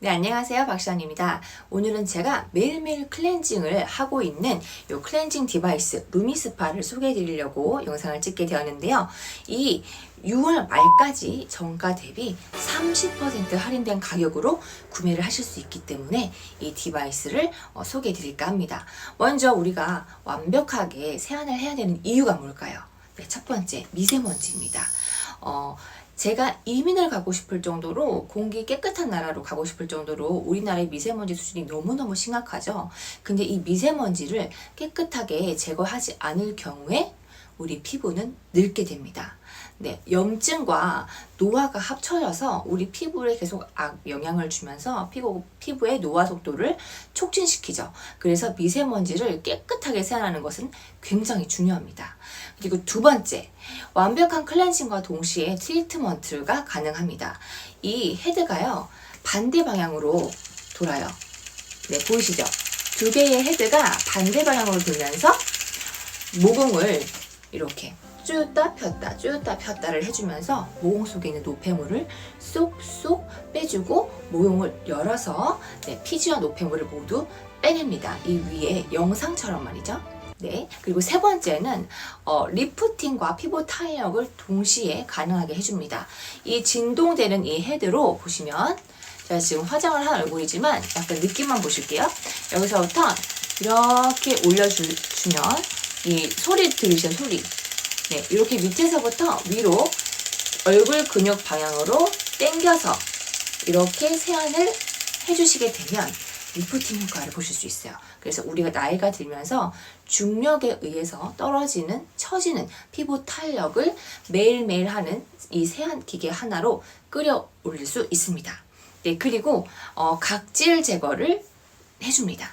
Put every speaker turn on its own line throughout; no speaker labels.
네, 안녕하세요. 박시원입니다. 오늘은 제가 매일매일 클렌징을 하고 있는 이 클렌징 디바이스 루미스파를 소개해 드리려고 영상을 찍게 되었는데요. 이 6월 말까지 정가 대비 30% 할인된 가격으로 구매를 하실 수 있기 때문에 이 디바이스를 어, 소개해 드릴까 합니다. 먼저 우리가 완벽하게 세안을 해야 되는 이유가 뭘까요? 네, 첫 번째, 미세먼지입니다. 어, 제가 이민을 가고 싶을 정도로 공기 깨끗한 나라로 가고 싶을 정도로 우리나라의 미세먼지 수준이 너무너무 심각하죠. 근데 이 미세먼지를 깨끗하게 제거하지 않을 경우에 우리 피부는 늙게 됩니다. 네, 염증과 노화가 합쳐져서 우리 피부에 계속 악 영향을 주면서 피부, 피부의 노화 속도를 촉진시키죠. 그래서 미세먼지를 깨끗하게 세안하는 것은 굉장히 중요합니다. 그리고 두 번째, 완벽한 클렌징과 동시에 트리트먼트가 가능합니다. 이 헤드가요, 반대 방향으로 돌아요. 네, 보이시죠? 두 개의 헤드가 반대 방향으로 돌면서 모공을 이렇게 쭈다 폈다 쭈다 폈다를 해주면서 모공 속에 있는 노폐물을 쏙쏙 빼주고 모공을 열어서 네, 피지와 노폐물을 모두 빼냅니다. 이 위에 영상처럼 말이죠. 네. 그리고 세 번째는 어, 리프팅과 피부 탄력을 동시에 가능하게 해줍니다. 이 진동되는 이 헤드로 보시면 제가 지금 화장을 한 얼굴이지만 약간 느낌만 보실게요. 여기서부터 이렇게 올려주면 이 소리 들으시죠 소리. 네, 이렇게 밑에서부터 위로 얼굴 근육 방향으로 당겨서 이렇게 세안을 해주시게 되면 리프팅 효과를 보실 수 있어요. 그래서 우리가 나이가 들면서 중력에 의해서 떨어지는, 처지는 피부 탄력을 매일매일 하는 이 세안 기계 하나로 끌어 올릴 수 있습니다. 네, 그리고 어, 각질 제거를 해줍니다.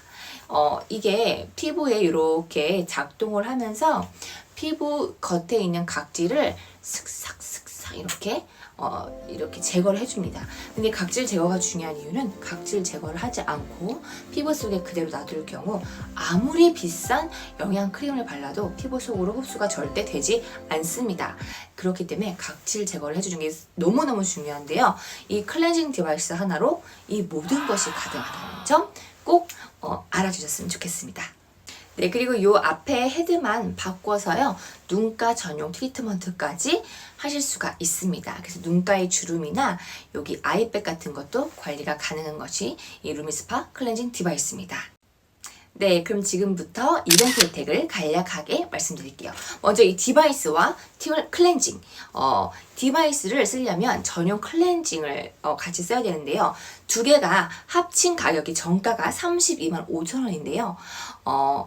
어, 이게 피부에 이렇게 작동을 하면서 피부 겉에 있는 각질을 슥싹슥싹 이렇게 어, 이렇게 제거를 해줍니다. 근데 각질 제거가 중요한 이유는 각질 제거를 하지 않고 피부 속에 그대로 놔둘 경우 아무리 비싼 영양 크림을 발라도 피부 속으로 흡수가 절대 되지 않습니다. 그렇기 때문에 각질 제거를 해주는 게 너무너무 중요한데요. 이 클렌징 디바이스 하나로 이 모든 것이 가능하다는 점꼭 어, 알아주셨으면 좋겠습니다. 네, 그리고 요 앞에 헤드만 바꿔서요, 눈가 전용 트리트먼트까지 하실 수가 있습니다. 그래서 눈가의 주름이나 여기 아이백 같은 것도 관리가 가능한 것이 이 루미스파 클렌징 디바이스입니다. 네, 그럼 지금부터 이벤트 혜택을 간략하게 말씀드릴게요. 먼저 이 디바이스와 티월 클렌징, 어, 디바이스를 쓰려면 전용 클렌징을 어, 같이 써야 되는데요. 두 개가 합친 가격이 정가가 32만 5천 원인데요. 어,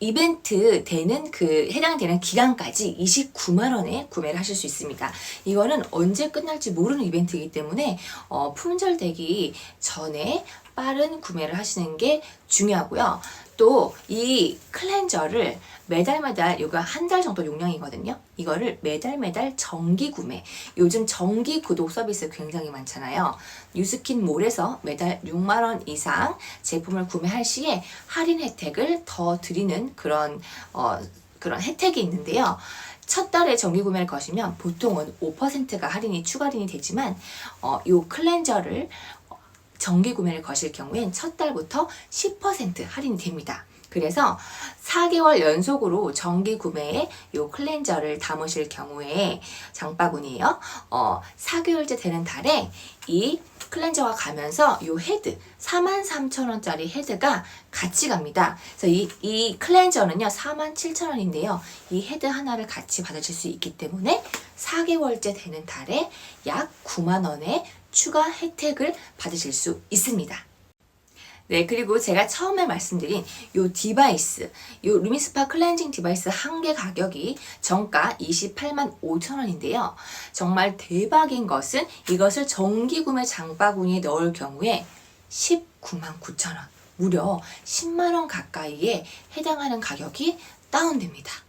이벤트 되는 그 해당되는 기간까지 29만 원에 구매를 하실 수 있습니다. 이거는 언제 끝날지 모르는 이벤트이기 때문에 어, 품절되기 전에 빠른 구매를 하시는 게 중요하고요. 또 이 클렌저를 매달 매달 이거 한 달 정도 용량이거든요. 이거를 매달 매달 정기 구매. 요즘 정기 구독 서비스 굉장히 많잖아요. 뉴스킨 몰에서 매달 6만 원 이상 제품을 구매할 시에 할인 혜택을 더 드리는 그런 어, 그런 혜택이 있는데요. 첫 달에 정기 구매를 거시면 보통은 5%가 할인이 추가 할인이 되지만 어, 이 클렌저를 정기 구매를 거실 경우엔 첫 달부터 10% 할인이 됩니다. 그래서 4개월 연속으로 정기 구매에 이 클렌저를 담으실 경우에 장바구니에요. 어, 4개월째 되는 달에 이 클렌저가 가면서 이 헤드 43,000원짜리 헤드가 같이 갑니다. 그래서 이, 이 클렌저는요 47,000원인데요. 이 헤드 하나를 같이 받으실 수 있기 때문에 4개월째 되는 달에 약 9만 원의 추가 혜택을 받으실 수 있습니다. 네, 그리고 제가 처음에 말씀드린 요 디바이스, 요 루미스파 클렌징 디바이스 한 개 가격이 정가 28만 5천 원인데요. 정말 대박인 것은 이것을 정기 구매 장바구니에 넣을 경우에 19만 9천 원, 무려 10만 원 가까이에 해당하는 가격이 다운됩니다.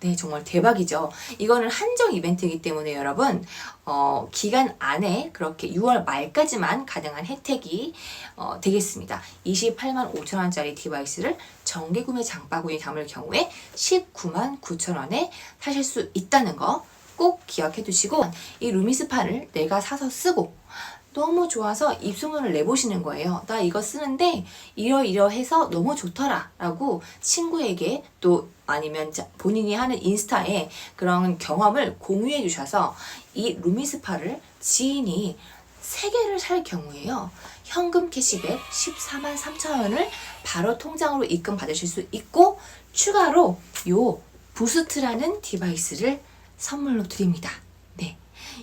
네, 정말 대박이죠. 이거는 한정 이벤트이기 때문에 여러분, 어, 기간 안에 그렇게 6월 말까지만 가능한 혜택이 어, 되겠습니다. 28만 5천 원짜리 디바이스를 정기 구매 장바구니 담을 경우에 19만 9천 원에 사실 수 있다는 거 꼭 기억해 두시고 이 루미스파를 내가 사서 쓰고 너무 좋아서 입소문을 내보시는 거예요. 나 이거 쓰는데 이러이러해서 너무 좋더라 라고 친구에게 또 아니면 자- 본인이 하는 인스타에 그런 경험을 공유해 주셔서 이 루미스파를 지인이 세개를 살 경우에요. 현금 캐시백 14만 3천 원을 바로 통장으로 입금 받으실 수 있고 추가로 요 부스트라는 디바이스를 선물로 드립니다. 네.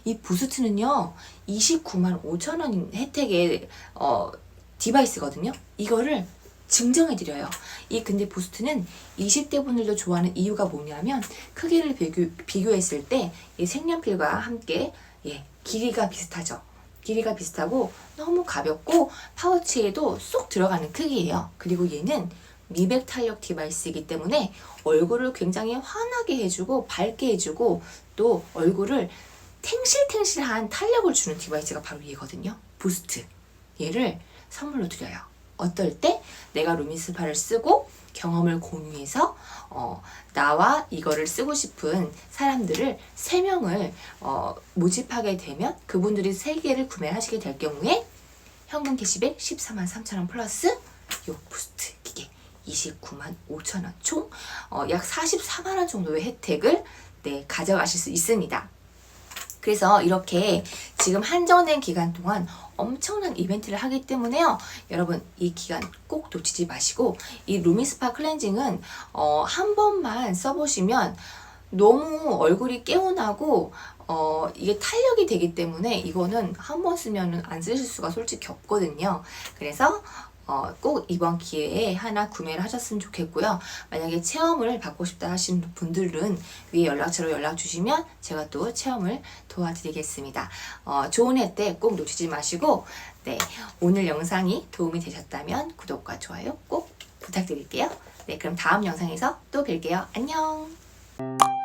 이 부스트는요, 29만 5천 원 혜택의 어, 디바이스거든요. 이거를 증정해드려요. 이 근데 부스트는 20대 분들도 좋아하는 이유가 뭐냐면 크기를 비교, 비교 했을 때 이 색연필과 함께 예, 길이가 비슷하죠. 길이가 비슷하고 너무 가볍고 파우치에도 쏙 들어가는 크기예요. 그리고 얘는 미백 탄력 디바이스이기 때문에 얼굴을 굉장히 환하게 해주고 밝게 해주고 또 얼굴을 탱실탱실한 탄력을 주는 디바이스가 바로 얘거든요. 부스트. 얘를 선물로 드려요. 어떨 때 내가 루미스파를 쓰고 경험을 공유해서 어, 나와 이거를 쓰고 싶은 사람들을 세 명을 어, 모집하게 되면 그분들이 세 개를 구매하시게 될 경우에 현금 캐시백 14만 3천 원 플러스 요 부스트 기계 29만 5천 원총 어, 약 44만 원 정도의 혜택을 네, 가져가실 수 있습니다. 그래서 이렇게 지금 한정된 기간 동안 엄청난 이벤트를 하기 때문에요. 여러분 이 기간 꼭 놓치지 마시고 이 루미스파 클렌징은 어, 한 번만 써보시면 너무 얼굴이 깨어나고 어, 이게 탄력이 되기 때문에 이거는 한 번 쓰면은 안 쓰실 수가 솔직히 없거든요. 그래서 어, 꼭 이번 기회에 하나 구매를 하셨으면 좋겠고요. 만약에 체험을 받고 싶다 하시는 분들은 위에 연락처로 연락 주시면 제가 또 체험을 도와드리겠습니다. 어, 좋은 혜택 꼭 놓치지 마시고 네, 오늘 영상이 도움이 되셨다면 구독과 좋아요 꼭 부탁드릴게요. 네, 그럼 다음 영상에서 또 뵐게요. 안녕!